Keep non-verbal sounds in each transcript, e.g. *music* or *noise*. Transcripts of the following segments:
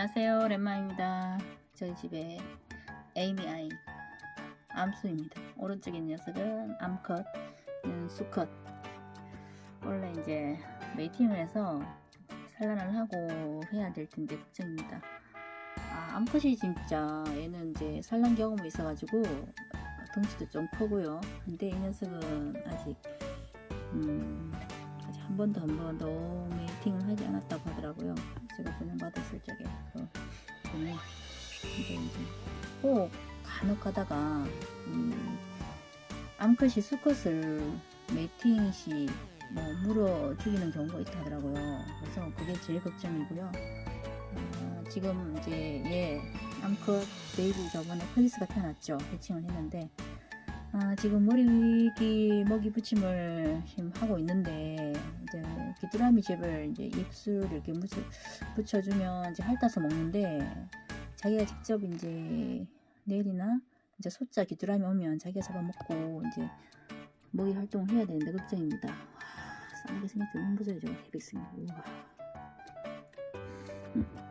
안녕하세요. 오랜만입니다. 저희 집에 에이미 아이 암수입니다. 오른쪽에 있는 녀석은 암컷, 얘는 수컷. 원래 이제 메이팅을 해서 산란을 하고 해야 될 텐데 걱정입니다. 아, 암컷이 진짜 얘는 이제 산란 경험이 있어 가지고 덩치도 좀 크고요. 근데 이 녀석은 아직 음, 아직 한 번도 한 번도 메이팅을 하지 않았다고 하더라고요. 제가 분양받았을 적에 그 분이 근데 이제 꼭 간혹 가다가 음, 암컷이 수컷을 메이팅 시뭐 물어 죽이는 경우가 있다 하더라고요. 그래서 그게 제일 걱정이고요. 어, 지금 이제 얘 암컷 베이비 저번에 클리스가 태어났죠. 해칭을 했는데 아, 지금 머리 위기 먹이 붙임을 지금 하고 있는데 이제 귀뚜라미 즙을 이제 입술 이렇게 묻혀, 붙여주면 이제 핥아서 먹는데 자기가 직접 이제 내일이나 이제 소자 귀뚜라미 오면 자기가 잡아먹고 이제 먹이 활동을 해야 되는데 걱정입니다. 와, 싸게 생겼더눈 보세요 저거. 음.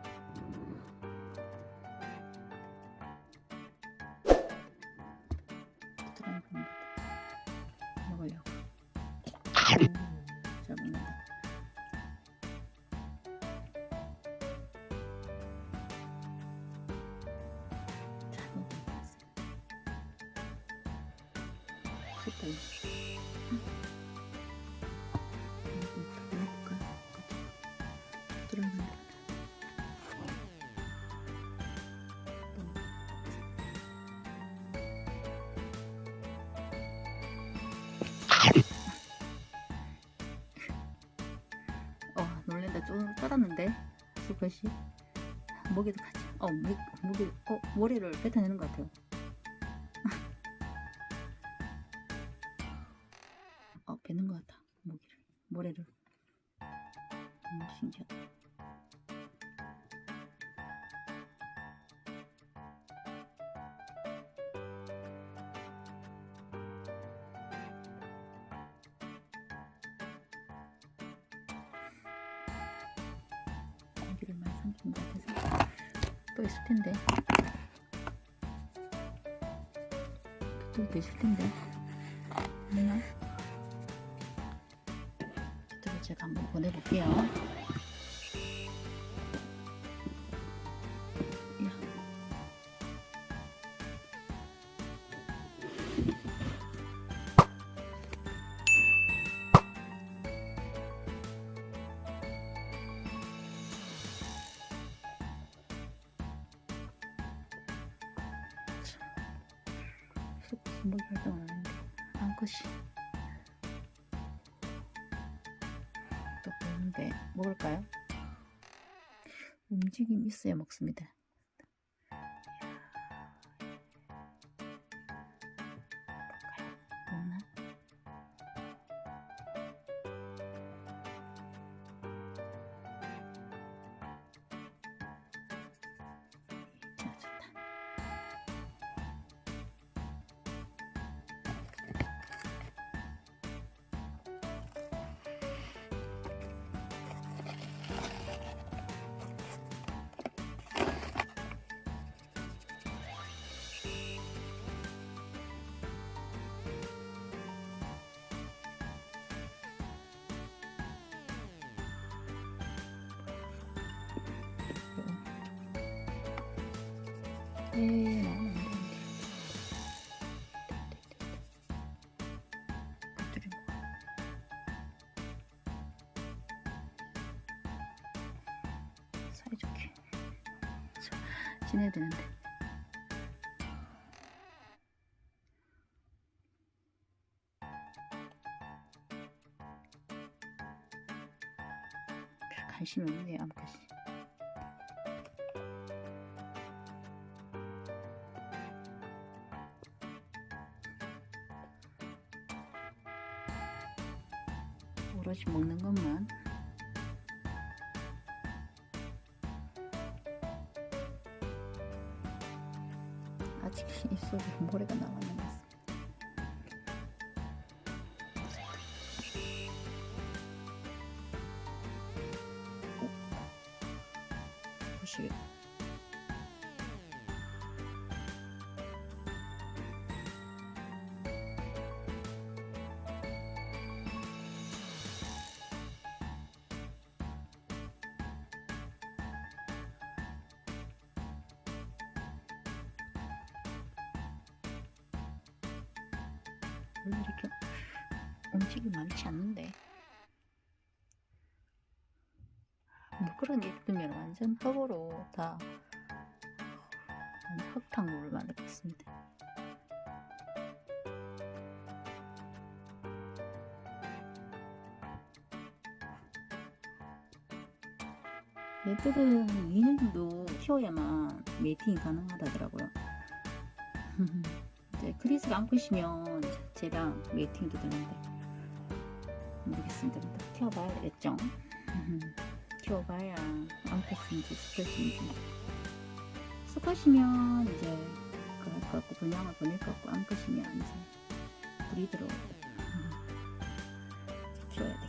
들어간다. 어, 놀랜다. 좀 떨었는데, 수컷이. 모기도 같이. 어, 모, 모기, 어, 모래를 뱉어내는 것 같아요. 모래를. 음, 신기하다. 고기를 많이 삼킨 것 같아서 또 있을 텐데 저쪽도 있을 텐데 없나? 제가 한번 보내볼게요. 안 암컷이 또 보는데 먹을까요? 움직임 있어야 먹습니다. 예, 나오면 안 되는데. 사이좋게 저- 지내야 되는데. 별 관심이 없네요, 아무것이. 오롯이 먹는 것만. 아직 입속에 모래가 것 원래 이렇게 움직임이 많지 않는데 물그런 입으면 완전 흙으로 다 흙탕물을 만들었습니다. 얘들은 2년 정도 키워야만 메이팅이 가능하다더라고요. *laughs* 이제 크리스가 안 크시면 쟤랑 메이팅도 되는데 모르겠습니다. 키워봐야 되겠죠. *laughs* 키워봐야 안 컸는지 스컷인지 스컷이면 이제 그럴 것 같고 분양을 보낼 것 같고 안 컷이면 이제 브리드로 *laughs* 키워야 되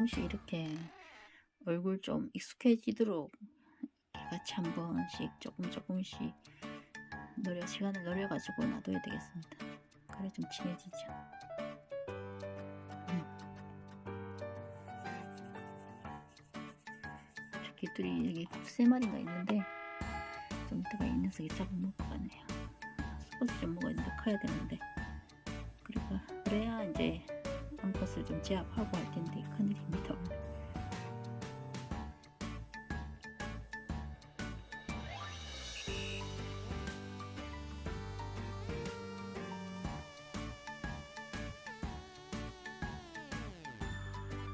가끔씩 이렇게 얼굴 좀 익숙해지도록 같이 한 번씩 조금 조금씩 노려 시간을 노려 가지고 놔둬야 되겠습니다. 그래 좀 친해지죠. 음. 저 개들이 여기 세 마리가 있는데 좀 이따가 이 녀석이 잡아먹을 것 같네요. 수컷이 좀 먹어야 되는데 커야 되는데 그러니까 그래야 이제 암컷을 좀 제압하고 할 텐데 큰일입니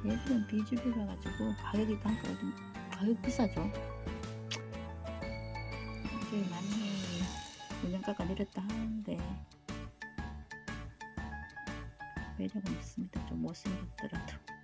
얘들은 비주류라 가지고 가격이 단가거든 가격 비싸죠. 이제 많이 물량가가 내렸다 하는데 매력은 있습니다. 좀 못생겼더라도.